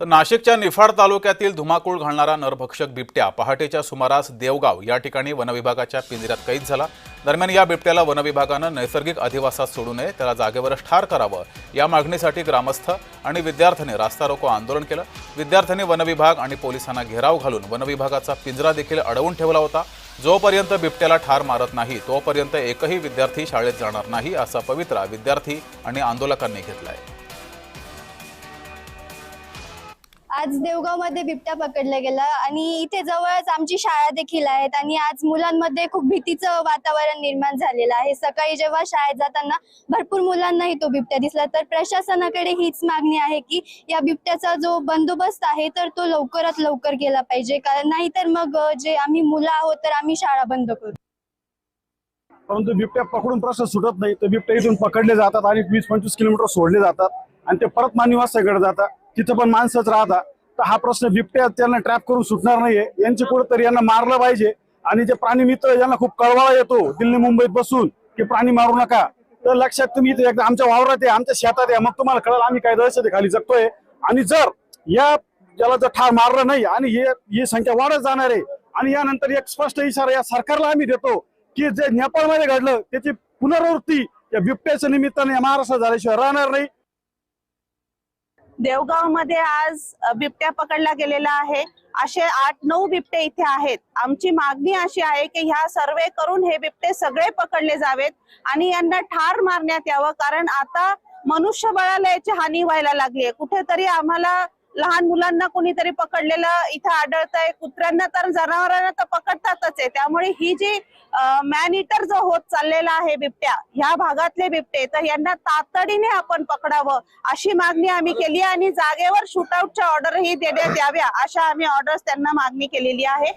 तर नाशिकच्या निफाड तालुक्यातील धुमाकूळ घालणारा नरभक्षक बिबट्या पहाटेच्या सुमारास देवगाव या ठिकाणी वनविभागाच्या पिंजऱ्यात कैद झाला. दरम्यान या बिबट्याला वनविभागानं नैसर्गिक अधिवासात सोडू नये त्याला जागेवरच ठार करावं या मागणीसाठी ग्रामस्थ आणि विद्यार्थ्यांनी रास्ता रोको आंदोलन केलं. विद्यार्थ्यांनी वनविभाग आणि पोलिसांना घेराव घालून वनविभागाचा पिंजरा देखील अडवून ठेवला होता. जोपर्यंत बिबट्याला ठार मारत नाही तोपर्यंत एकही विद्यार्थी शाळेत जाणार नाही असा पवित्रा विद्यार्थी आणि आंदोलकांनी घेतला आहे आज देवगावमध्ये बिबट्या पकडला गेला आणि इथे जवळच आमची शाळा देखील आहेत आणि आज मुलांमध्ये खूप भीतीचं वातावरण निर्माण झालेलं आहे. सकाळी जेव्हा शाळेत जाताना भरपूर मुलांनाही तो बिबट्या दिसला. तर प्रशासनाकडे हीच मागणी आहे की या बिबट्याचा जो बंदोबस्त आहे तर तो लवकरात लवकर केला पाहिजे. कारण नाहीतर मग जे आम्ही मुलं आहोत तर आम्ही शाळा बंद करू. परंतु बिबट्या पकडून प्रश्न सुटत नाही. तर बिबट्या इथून पकडले जातात आणि वीस पंचवीस किलोमीटर सोडले जातात आणि ते परत मानिवासाकडे जातात. तिथं पण माणसंच राहतात तर हा प्रश्न बिबट्या त्यांना ट्रॅप करून सुटणार नाहीये. यांची कुठेतरी यांना मारलं पाहिजे. आणि जे प्राणी मित्र यांना खूप कळवाळा येतो. दिल्ली मुंबईत बसून की प्राणी मारू नका. तर लक्षात तुम्ही एकदा आमच्या वावरात आहे आमच्या शेतात या. मग तुम्हाला कळलं आम्ही काय दहशत खाली जगतोय. आणि जर या ज्याला जर ठार मारलं नाही आणि हे ही संख्या वाढत जाणार आहे आणि यानंतर एक स्पष्ट इशारा या सरकारला आम्ही देतो की जे नेपाळमध्ये घडलं त्याची पुनरावृत्ती या बिबट्याच्या निमित्ताने महाराष्ट्रात झाल्याशिवाय राहणार नाही. देवगावमध्ये आज बिबट्या पकडला गेलेला आहे. असे आठ नऊ बिबटे इथे आहेत. आमची मागणी अशी आहे की ह्या सर्वे करून हे बिबटे सगळे पकडले जावेत आणि यांना ठार मारण्यात यावं कारण आता मनुष्यबळाला याची हानी व्हायला लागली आहे. कुठेतरी आम्हाला लहान मुलांना कोणीतरी पकडलेलं इथं आढळतंय कुत्र्यांना तर जनावरांना तर पकडतातच आहे. त्यामुळे ही जी मॅन इटर जो होत चाललेला आहे बिबट्या ह्या भागातले बिबटे तर यांना तातडीने आपण पकडावं अशी मागणी आम्ही केली आहे आणि जागेवर शूटआउटच्या ऑर्डरही देण्यात याव्या अशा आम्ही ऑर्डर्स त्यांना मागणी केलेली आहे.